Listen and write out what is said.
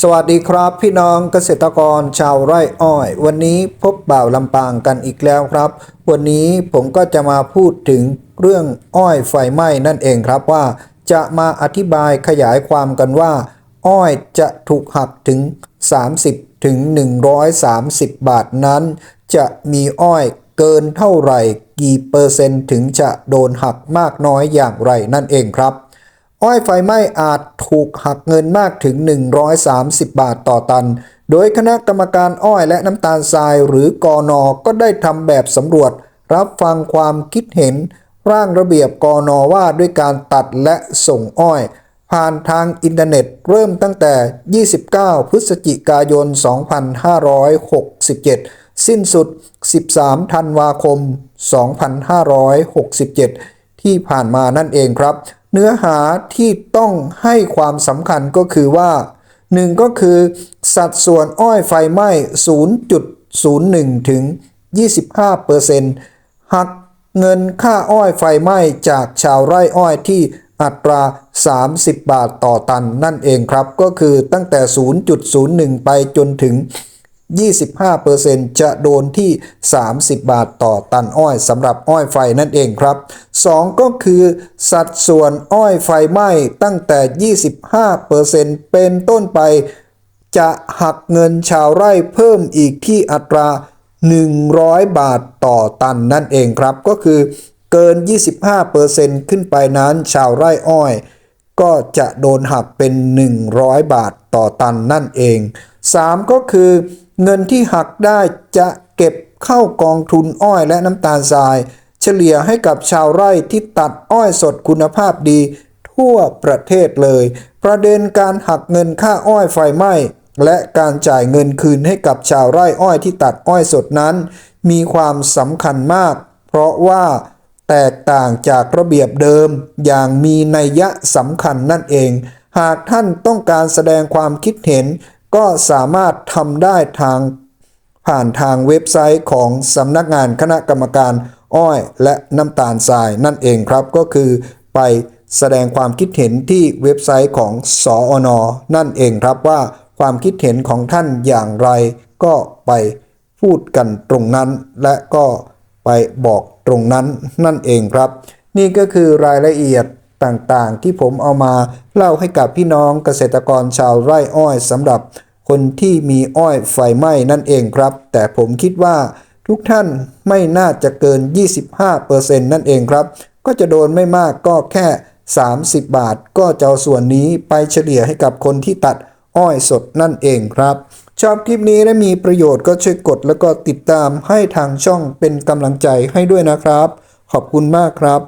สวัสดีครับพี่น้องเกษตรกรชาวไร่อ้อย วันนี้พบบ่าวลำปางกันอีกแล้วครับ วันนี้ผมก็จะมาพูดถึงเรื่องอ้อยไฟไหม้นั่นเองครับว่า จะมาอธิบายขยายความกันว่า อ้อยจะถูกหักถึง 30 ถึง 130 บาทนั้น จะมีอ้อยเกินเท่าไหร่ กี่เปอร์เซ็นต์ถึงจะโดนหักมากน้อยอย่างไรนั่นเองครับ อ้อยไฟไหม้อาจถูกหักเงินมากถึง 130 บาทต่อตัน โดยคณะกรรมการอ้อยและน้ำตาลทรายหรือกอนอก็ได้ทำแบบสำรวจ รับฟังความคิดเห็น ร่างระเบียบกอนอว่าด้วยการตัดและส่งอ้อย ผ่านทางอินเทอร์เน็ตเริ่มตั้งแต่ 29 พฤศจิกายน 2567 สิ้นสุด 13 ธันวาคม 2567 ที่ผ่านมานั่นเองครับ เนื้อหาที่ต้องให้ความสำคัญก็คือว่า 1 ก็คือ สัดส่วนอ้อยไฟไหม้ 0.01 ถึง 25%หักเงินค่าอ้อยไฟไหม้จากชาวไร่อ้อยที่อัตรา 30 บาทต่อตันนั่นเองครับ ก็คือตั้งแต่ 0.01 ไปจนถึง 25%จะโดนที่ 30 บาทต่อตันอ้อยสำหรับอ้อยไฟนั่นเองครับ 2 ก็คือสัดส่วนอ้อยไฟไหม้ตั้งแต่ 25%เป็นต้นไป จะหักเงินชาวไร่เพิ่มอีกที่อัตรา 100 บาทต่อตันนั่นเองครับ ก็คือเกิน 25%ขึ้นไปนั้นชาวไร่อ้อย ก็จะโดนหักเป็น 100 บาทต่อตันนั่นเอง 3 ก็คือเงินที่หักได้จะเก็บเข้ากองทุนอ้อยและน้ำตาลทราย เฉลี่ยให้กับชาวไร่ที่ตัดอ้อยสดคุณภาพดี ทั่วประเทศเลย ประเด็นการหักเงินค่าอ้อยไฟไหม้และการจ่ายเงินคืนให้กับชาวไร่อ้อยที่ตัดอ้อยสดนั้น มีความสำคัญมาก เพราะว่าแตกต่างจากระเบียบเดิมอย่างมีนัยยะสำคัญนั่นเอง หากท่านต้องการแสดงความคิดเห็น ก็สามารถทำได้ทางผ่านทางเว็บไซต์ของสำนักงานคณะกรรมการอ้อยและน้ำตาลทรายนั่นเองครับก็คือไปแสดงความคิดเห็นที่เว็บไซต์ของสออนนั่นเองครับว่าความคิดเห็นของท่านอย่างไร ก็ไปพูดกันตรงนั้น และก็ไปบอกตรงนั้นนั่นเองครับ นี่ก็คือรายละเอียด ต่างๆ ที่ผมเอามาเล่าให้กับพี่น้องเกษตรกรชาวไร่อ้อยสำหรับคนที่มีอ้อยไฟไหม้นั่นเองครับ แต่ผมคิดว่าทุกท่านไม่น่าจะเกิน 25%นั่นเองครับ ก็จะโดนไม่มากก็แค่ 30 บาท ก็จะเอาส่วนนี้ไปเฉลี่ยให้กับคนที่ตัดอ้อยสดนั่นเองครับ ชอบคลิปนี้และมีประโยชน์ก็ช่วยกดแล้วก็ติดตามให้ทางช่องเป็นกำลังใจให้ด้วยนะครับ ขอบคุณมากครับ